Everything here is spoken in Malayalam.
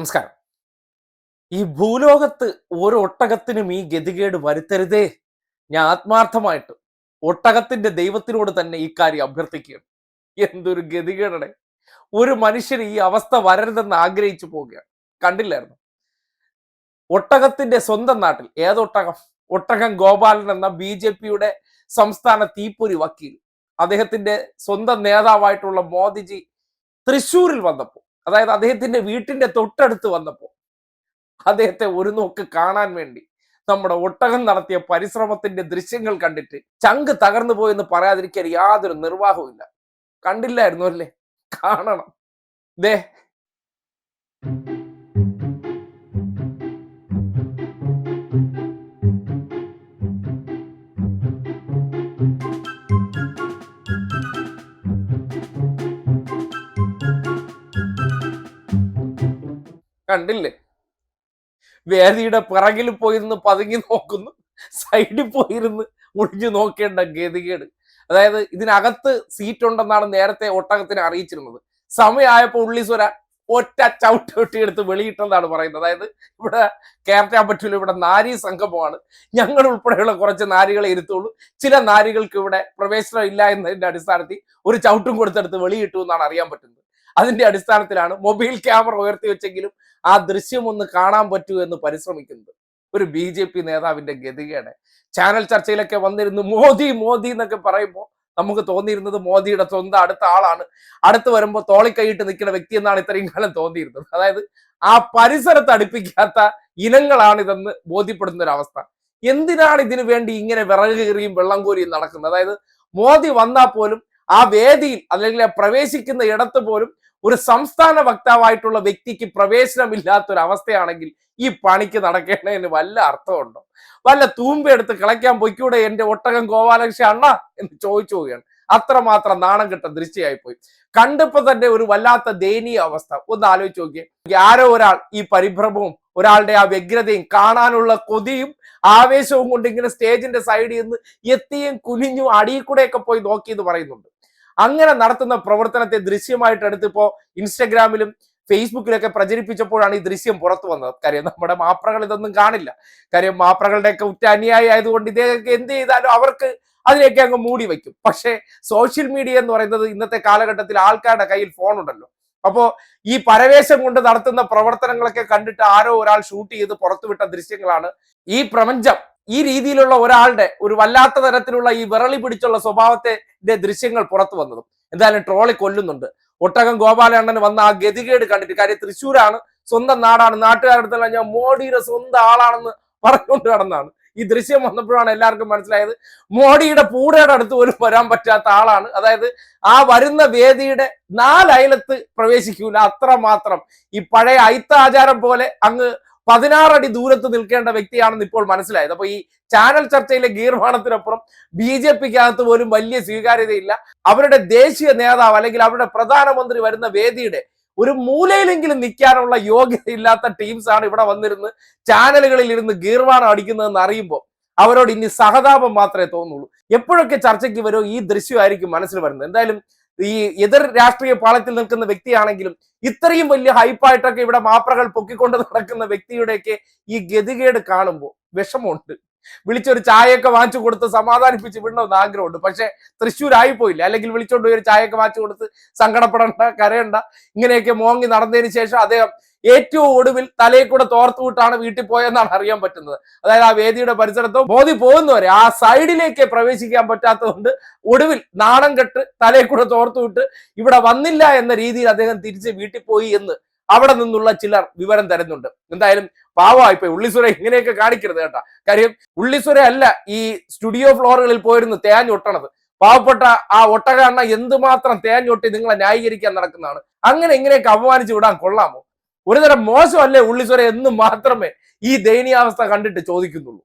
നമസ്കാരം. ഈ ഭൂലോകത്ത് ഓരോ ഒട്ടകത്തിനും ഈ ഗതികേട് വരുത്തരുതേ. ഞാൻ ആത്മാർത്ഥമായിട്ട് ഒട്ടകത്തിന്റെ ദൈവത്തിനോട് തന്നെ ഈ കാര്യം അഭ്യർത്ഥിക്കുകയാണ്. എന്തൊരു ഗതികേടടെ. ഒരു മനുഷ്യന് ഈ അവസ്ഥ വരരുതെന്ന് ആഗ്രഹിച്ചു പോവുകയാണ്. കണ്ടില്ലായിരുന്നു? ഒട്ടകത്തിന്റെ സ്വന്തം നാട്ടിൽ ഏതൊട്ടകം ഒട്ടകം? ഗോപാലൻ എന്ന ബി ജെ പിയുടെ സംസ്ഥാന തീപ്പൊരി വക്കീൽ. അദ്ദേഹത്തിന്റെ സ്വന്തം നേതാവായിട്ടുള്ള മോദിജി തൃശൂരിൽ വന്നപ്പോൾ അതായത് അദ്ദേഹത്തിന്റെ വീട്ടിന്റെ തൊട്ടടുത്ത് വന്നപ്പോൾ അദ്ദേഹത്തെ ഒരു നോക്ക് കാണാൻ വേണ്ടി നമ്മുടെ ഒട്ടകം നടത്തിയ പരിശ്രമത്തിന്റെ ദൃശ്യങ്ങൾ കണ്ടിട്ട് ചങ്ക് തകർന്നു പോയെന്ന് പറയാതിരിക്കാൻ യാതൊരു നിർവാഹവും കണ്ടില്ലായിരുന്നു അല്ലേ? കാണണം. ദേ. കണ്ടില്ലേ? വേദിയുടെ പിറകിൽ പോയിരുന്ന് പതുങ്ങി നോക്കുന്നു സൈഡിൽ പോയിരുന്ന് ഒളിഞ്ഞു നോക്കേണ്ട ഗതികേട്. അതായത് ഇതിനകത്ത് സീറ്റ് ഉണ്ടെന്നാണ് നേരത്തെ ഒട്ടകത്തിനെ അറിയിച്ചിരുന്നത്. സമയമായപ്പോൾ ഉള്ളിസ്വര ഒറ്റ ചവിട്ട് വെട്ടിയെടുത്ത് വെളിയിട്ടെന്നാണ് പറയുന്നത്. അതായത് ഇവിടെ കയറ്റാൻ പറ്റില്ല ഇവിടെ നാരി സംഗമമാണ്. ഞങ്ങൾ ഉൾപ്പെടെയുള്ള കുറച്ച് നാരികളെ ഇരുത്തുള്ളൂ. ചില നാരികൾക്ക് ഇവിടെ പ്രവേശനം ഇല്ല എന്നതിന്റെ അടിസ്ഥാനത്തിൽ ഒരു ചവിട്ടും കൊടുത്തെടുത്ത് വെളിയിട്ടു എന്നാണ് അറിയാൻ പറ്റുന്നത്. അതിന്റെ അടിസ്ഥാനത്തിലാണ് മൊബൈൽ ക്യാമറ ഉയർത്തി വെച്ചെങ്കിലും ആ ദൃശ്യം ഒന്ന് കാണാൻ പറ്റൂ എന്ന് പരിശ്രമിക്കുന്നത്. ഒരു ബി ജെ പി നേതാവിന്റെ ഗതികേട്. ചാനൽ ചർച്ചയിലൊക്കെ വന്നിരുന്നു മോദി മോദി എന്നൊക്കെ പറയുമ്പോൾ നമുക്ക് തോന്നിയിരുന്നത് മോദിയുടെ സ്വന്തം അടുത്ത ആളാണ്. അടുത്ത് വരുമ്പോൾ തോളിക്കൈയിട്ട് നിൽക്കുന്ന വ്യക്തി എന്നാണ് ഇത്രയും കാലം തോന്നിയിരുന്നത്. അതായത് ആ പരിസരത്ത് അടുപ്പിക്കാത്ത ഇനങ്ങളാണ് ഇതെന്ന് ബോധ്യപ്പെടുന്ന ഒരു അവസ്ഥ എന്തിനാണ് ഇതിനു വേണ്ടി ഇങ്ങനെ വിറക് കീറിയും വെള്ളം കോരിയും നടക്കുന്നത്? അതായത് മോദി വന്നാൽ പോലും ആ വേദിയിൽ അല്ലെങ്കിൽ പ്രവേശിക്കുന്ന ഇടത്ത് പോലും ഒരു സംസ്ഥാന വക്താവായിട്ടുള്ള വ്യക്തിക്ക് പ്രവേശനമില്ലാത്ത ഒരു അവസ്ഥയാണെങ്കിൽ ഈ പണിക്ക് നടക്കേണ്ടതിന് വല്ല അർത്ഥമുണ്ടോ? വല്ല തൂമ്പെടുത്ത് കളയ്ക്കാൻ പൊയ്ക്കൂടെ എന്റെ ഒട്ടകം ഗോപാലകൃഷ്ണ അണ്ണ എന്ന് ചോദിച്ചു പോവുകയാണ്. അത്രമാത്രം നാണം കെട്ട ദൃശ്യമായി പോയി കണ്ടപ്പോ തന്നെ ഒരു വല്ലാത്ത ദയനീയ അവസ്ഥ. ഒന്ന് ആലോചിച്ച് നോക്കിയേ. ആരോ ഒരാൾ ഈ പരിഭ്രമവും ഒരാളുടെ ആ വ്യഗ്രതയും കാണാനുള്ള കൊതിയും ആവേശവും കൊണ്ട് ഇങ്ങനെ സ്റ്റേജിന്റെ സൈഡിൽ നിന്ന് എത്തിയും കുനിഞ്ഞും അടിയിൽ കൂടെയൊക്കെ പോയി നോക്കി എന്ന് പറയുന്നുണ്ട്. അങ്ങനെ നടത്തുന്ന പ്രവർത്തനത്തെ ദൃശ്യമായിട്ട് എടുത്തിപ്പോ ഇൻസ്റ്റഗ്രാമിലും ഫേസ്ബുക്കിലൊക്കെ പ്രചരിപ്പിച്ചപ്പോഴാണ് ഈ ദൃശ്യം പുറത്തു വന്നത്. കാര്യം നമ്മുടെ മാപ്രകൾ ഇതൊന്നും കാണില്ല. കാര്യം മാപ്രകളുടെയൊക്കെ ഉറ്റ അനുയായി ആയതുകൊണ്ട് ഇതൊക്കെ എന്ത് ചെയ്താലും അവർക്ക് അതിനെയൊക്കെ അങ്ങ് മൂടി വയ്ക്കും. പക്ഷേ സോഷ്യൽ മീഡിയ എന്ന് പറയുന്നത് ഇന്നത്തെ കാലഘട്ടത്തിൽ ആൾക്കാരുടെ കയ്യിൽ ഫോൺ ഉണ്ടല്ലോ. അപ്പോ ഈ പരവേശം കൊണ്ട് നടത്തുന്ന പ്രവർത്തനങ്ങളൊക്കെ കണ്ടിട്ട് ആരോ ഒരാൾ ഷൂട്ട് ചെയ്ത് പുറത്തുവിട്ട ദൃശ്യങ്ങളാണ് ഈ പ്രപഞ്ചം. ഈ രീതിയിലുള്ള ഒരാളുടെ ഒരു വല്ലാത്ത തരത്തിലുള്ള ഈ വിറളി പിടിച്ചുള്ള സ്വഭാവത്തെ ദൃശ്യങ്ങൾ പുറത്തു വന്നതും. എന്തായാലും ട്രോളി കൊല്ലുന്നുണ്ട്. ഒട്ടകം ഗോപാലണ്ണൻ വന്ന ആ ഗതികേട് കണ്ടിട്ട് കാര്യം തൃശ്ശൂരാണ്. സ്വന്തം നാടാണ്. നാട്ടുകാരുടെ ഞാൻ മോഡിയുടെ സ്വന്തം ആളാണെന്ന് പറഞ്ഞുകൊണ്ട് നടന്നാണ്. ഈ ദൃശ്യം വന്നപ്പോഴാണ് എല്ലാവർക്കും മനസ്സിലായത് മോഡിയുടെ പൂടയുടെ അടുത്ത് പോലും വരാൻ പറ്റാത്ത ആളാണ്. അതായത് ആ വരുന്ന വേദിയുടെ നാലയലത്ത് പ്രവേശിക്കൂല. അത്ര മാത്രം ഈ പഴയ ഐത്താചാരം പോലെ അങ്ങ് പതിനാറടി ദൂരത്ത് നിൽക്കേണ്ട വ്യക്തിയാണെന്ന് ഇപ്പോൾ മനസ്സിലായത്. അപ്പൊ ഈ ചാനൽ ചർച്ചയിലെ ഗീർവാണത്തിനപ്പുറം ബി ജെ പിക്കകത്ത് പോലും വലിയ സ്വീകാര്യതയില്ല. അവരുടെ ദേശീയ നേതാവ് അല്ലെങ്കിൽ അവരുടെ പ്രധാനമന്ത്രി വരുന്ന വേദിയുടെ ഒരു മൂലയിലെങ്കിലും നിൽക്കാനുള്ള യോഗ്യത ഇല്ലാത്ത ടീംസ് ആണ് ഇവിടെ വന്നിരുന്ന് ചാനലുകളിൽ ഇരുന്ന് ഗീർവാണം അടിക്കുന്നതെന്ന് അറിയുമ്പോൾ അവരോട് ഇനി സഹതാപം മാത്രമേ തോന്നുള്ളൂ. എപ്പോഴൊക്കെ ചർച്ചയ്ക്ക് വരുമോ ഈ ദൃശ്യമായിരിക്കും മനസ്സിൽ വരുന്നത്. എന്തായാലും ഈ എതിർ രാഷ്ട്രീയ പാളത്തിൽ നിൽക്കുന്ന വ്യക്തിയാണെങ്കിലും ഇത്രയും വലിയ ഹൈപ്പായിട്ടൊക്കെ ഇവിടെ മാപ്രകൾ പൊക്കിക്കൊണ്ട് നടക്കുന്ന വ്യക്തിയുടെയൊക്കെ ഈ ഗതികേട് കാണുമ്പോൾ വിഷമമുണ്ട്. വിളിച്ചൊരു ചായയൊക്കെ വാങ്ങിച്ചു കൊടുത്ത് സമാധാനിപ്പിച്ച് വിടണമെന്ന് ആഗ്രഹമുണ്ട്. പക്ഷെ തൃശ്ശൂരായി പോയില്ല? അല്ലെങ്കിൽ വിളിച്ചോണ്ട് പോയി ഒരു ചായയൊക്കെ വാങ്ങിച്ചു കൊടുത്ത് സങ്കടപ്പെടണ്ട കരയണ്ട ഇങ്ങനെയൊക്കെ മോങ്ങി നടന്നതിന് ശേഷം അദ്ദേഹം ഏറ്റവും ഒടുവിൽ തലയിൽ കൂടെ തോർത്തു വിട്ടാണ് വീട്ടിൽ പോയെന്നാണ് അറിയാൻ പറ്റുന്നത്. അതായത് ആ വേദിയുടെ പരിസരത്തോ മോദി പോകുന്നവരെ ആ സൈഡിലേക്ക് പ്രവേശിക്കാൻ പറ്റാത്തതുകൊണ്ട് ഒടുവിൽ നാണം കെട്ട് തലയിൽ കൂടെ തോർത്തു വിട്ട് ഇവിടെ വന്നില്ല എന്ന രീതിയിൽ അദ്ദേഹം തിരിച്ച് വീട്ടിൽ പോയി എന്ന് അവിടെ നിന്നുള്ള ചിലർ വിവരം തരുന്നുണ്ട്. എന്തായാലും പാവമായി പോയി. ഉള്ളിസുര ഇങ്ങനെയൊക്കെ കാണിക്കരുത് കേട്ടാ. കാര്യം ഉള്ളിസുര അല്ല ഈ സ്റ്റുഡിയോ ഫ്ലോറുകളിൽ പോയിരുന്നു തേഞ്ഞൊട്ടണത് പാവപ്പെട്ട ആ ഒട്ടകണ്ണ എന്തുമാത്രം തേഞ്ഞൊട്ടി നിങ്ങളെ ന്യായീകരിക്കാൻ നടക്കുന്നതാണ്. അങ്ങനെ ഇങ്ങനെയൊക്കെ അപമാനിച്ചു വിടാൻ കൊള്ളാമോ? ഒരുതരം മോശമല്ലേ ഉള്ളിസുര എന്ന് മാത്രമേ ഈ ദയനീയാവസ്ഥ കണ്ടിട്ട് ചോദിക്കുന്നുള്ളൂ.